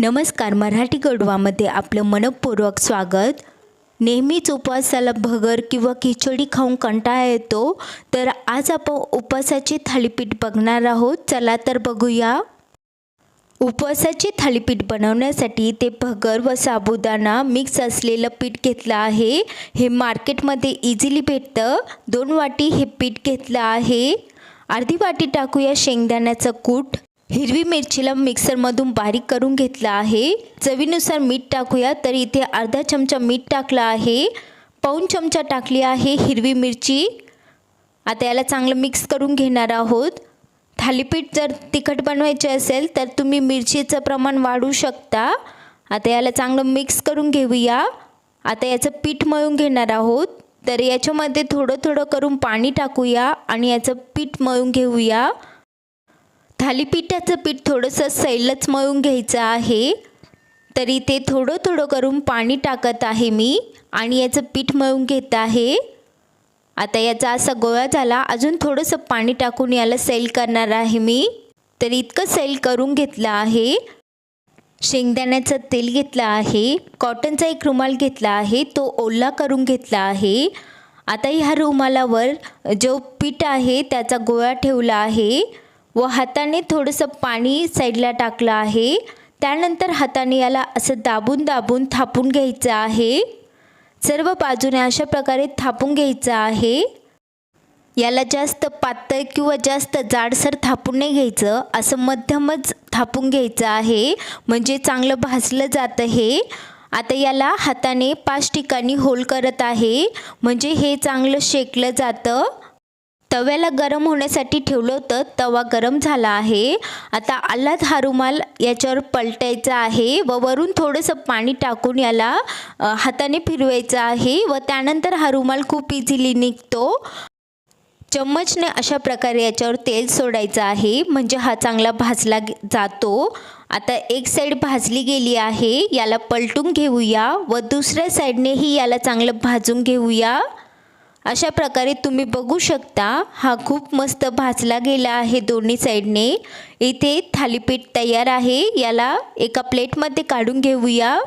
नमस्कार मराठी गडवामध्ये आपलं मनपूर्वक स्वागत. नेहमीच उपवासाला भगर किंवा खिचडी खाऊन कंटाळा येतो तर आज आपण उपवासाचे थालीपीठ बघणार आहोत. चला तर बघूया. उपवासाचे थालीपीठ बनवण्यासाठी ते भगर व साबुदाणा मिक्स असलेलं पीठ घेतलं आहे. हे मार्केटमध्ये इझिली भेटतं. दोन वाटी हे पीठ घेतलं आहे. अर्धी वाटी टाकूया शेंगदाण्याचं कूट. हिरवी मिरचीला मिक्सरमधून बारीक करून घेतलं आहे. चवीनुसार मीठ टाकूया तर इथे अर्धा चमचा मीठ टाकलं आहे. पाऊन चमचा टाकली आहे हिरवी मिरची. आता याला चांगलं मिक्स करून घेणार आहोत. थालीपीठ जर तिखट बनवायचे असेल तर तुम्ही मिरचीचं प्रमाण वाढू शकता. आता याला चांगलं मिक्स करून घेऊया. आता याचं पीठ मळून घेणार आहोत. तर याच्यामध्ये थोडं थोडं करून पाणी टाकूया आणि याचं पीठ मळून घेऊया. थालीपीठाचं पीठ थोडंसं सैलच मळून घ्यायचं आहे. तर इथे थोडं थोडं करून पाणी टाकत आहे मी आणि याचं पीठ मळून घेत आहे. आता याचा असा गोळा झाला अजून थोडंसं पाणी टाकून याला सैल करणार आहे मी. तर इतकं सैल करून घेतलं आहे. शेंगदाण्याचं तेल घेतलं आहे कॉटनचा एक रुमाल घेतला आहे तो ओला करून घेतला आहे. आता ह्या रुमालावर जो पीठ आहे त्याचा गोळा ठेवला आहे. व हाताने थोडंसं पाणी साईडला टाकलं आहे. त्यानंतर हाताने याला असं दाबून दाबून थापून घ्यायचं आहे. सर्व बाजूने अशा प्रकारे थापून घ्यायचं आहे. याला जास्त पातळ किंवा जास्त जाडसर थापून नाही घ्यायचं. असं मध्यमच थापून घ्यायचं आहे. म्हणजे चांगलं भाजलं जातं हे. आता याला हाताने पाच ठिकाणी होल करत आहे. म्हणजे हे चांगलं शेकलं जातं. तव्याला गरम होण्यासाठी ठेवलं होतं तवा गरम झाला आहे. आता आलाच हा रुमाल याच्यावर पलटायचा आहे व वरून थोडंसं पाणी टाकून याला हाताने फिरवायचं आहे व त्यानंतर हा रुमाल खूप इझिली निघतो. चम्मचने अशा प्रकारे याच्यावर तेल सोडायचं आहे म्हणजे हा चांगला भाजला जातो. आता एक साईड भाजली गेली आहे याला पलटून घेऊया व दुसऱ्या साईडनेही याला चांगलं भाजून घेऊया. अशा प्रकारे तुम्ही बघू शकता हा खूप मस्त भाजला गेला आहे दोन्ही साईडने. इथे थालीपीठ तयार आहे याला एका प्लेटमध्ये काढून घेऊया.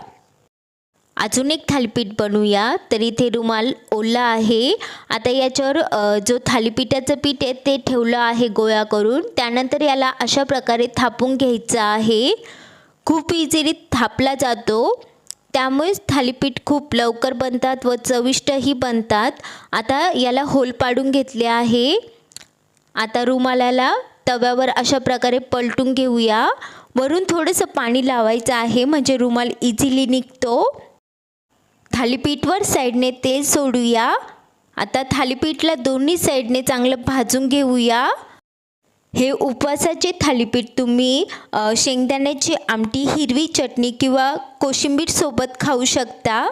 अजून एक थालीपीठ बनवूया तर इथे रुमाल ओला आहे. आता याच्यावर जो थालीपीठाचं पीठ आहे ते ठेवलं आहे गोळा करून. त्यानंतर याला अशा प्रकारे थापून घ्यायचं आहे. खूप इझिली थापला जातो. त्यामुळेच थालीपीठ खूप लवकर बनतात व चविष्टही बनतात. आता याला होल पाडून घेतले आहे. आता रुमालाला तव्यावर अशा प्रकारे पलटून घेऊया. वरून थोडंसं पाणी लावायचं आहे म्हणजे रुमाल इझिली निघतो. थालीपीठवर साईडने तेल सोडूया. आता थालीपीठला दोन्ही साईडने चांगलं भाजून घेऊया. हे उपवासाचे थालीपीठ तुम्ही शेंगदाण्याची आमटी हिरवी चटणी किंवा कोशिंबीरसोबत खाऊ शकता.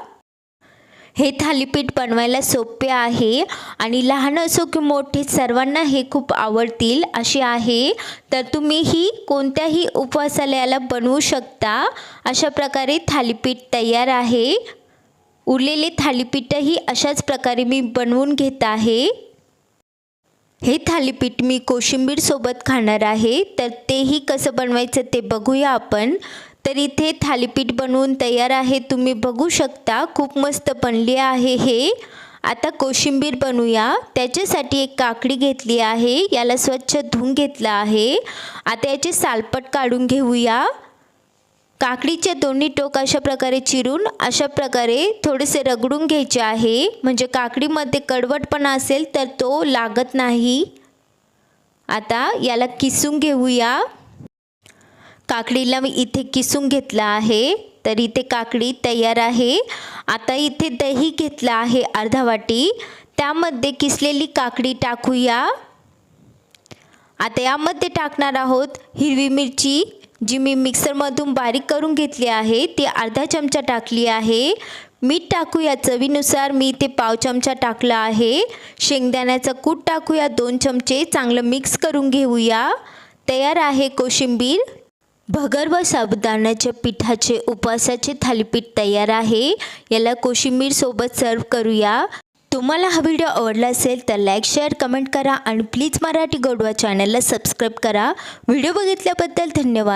हे थालीपीठ बनवायला सोपे आहे आणि लहान असो की मोठे सर्वांना हे खूप आवडतील असे आहे. तर तुम्ही ही कोणत्याही उपवासालयाला बनवू शकता. अशा प्रकारे थालीपीठ तयार आहे. उरलेले थालीपीठही अशाच प्रकारे मी बनवून घेत आहे. हे थालीपीठ मी कोशिंबीरसोबत खाणार आहे तर तेही कसं बनवायचं ते बघूया आपण. तर इथे थालीपीठ बनवून तयार आहे तुम्ही बघू शकता. खूप मस्त बनले आहे हे. आता कोशिंबीर बनवूया. त्याच्यासाठी एक काकडी घेतली आहे याला स्वच्छ धुवून घेतलं आहे. आता याचे सालपट काढून घेऊया. काकडीचे दोन्ही टोक अशा प्रकारे चिरून अशा प्रकारे थोडेसे रगडून घ्यायचे आहे. म्हणजे काकडीमध्ये कडवटपणा असेल तर तो लागत नाही. आता याला किसून घेऊया. काकडीला मी इथे किसून घेतला आहे. तर इथे काकडी तयार आहे. आता इथे दही घेतलं आहे अर्धा वाटी. त्यामध्ये किसलेली काकडी टाकूया. आता यामध्ये टाकणार आहोत हिरवी मिरची. जी मी मिक्सरमधून बारीक करून घेतली आहे ती अर्धा चमचा टाकली आहे. मीठ टाकूया चवीनुसार मी ते पाव चमचा टाकला आहे. शेंगदाण्याचं कूट टाकूया दोन चमचे चांगलं मिक्स करून घेऊया. तयार आहे कोशिंबीर. भगर व साबुदाण्याच्या पिठाचे उपवासाचे थालीपीठ तयार आहे. याला कोशिंबीरसोबत सर्व करूया. तुम्हाला हा व्हिडिओ आवडला असेल तर लाईक शेअर कमेंट करा आणि प्लीज मराठी गोडवा चॅनलला सबस्क्राईब करा. व्हिडिओ बघितल्याबद्दल धन्यवाद.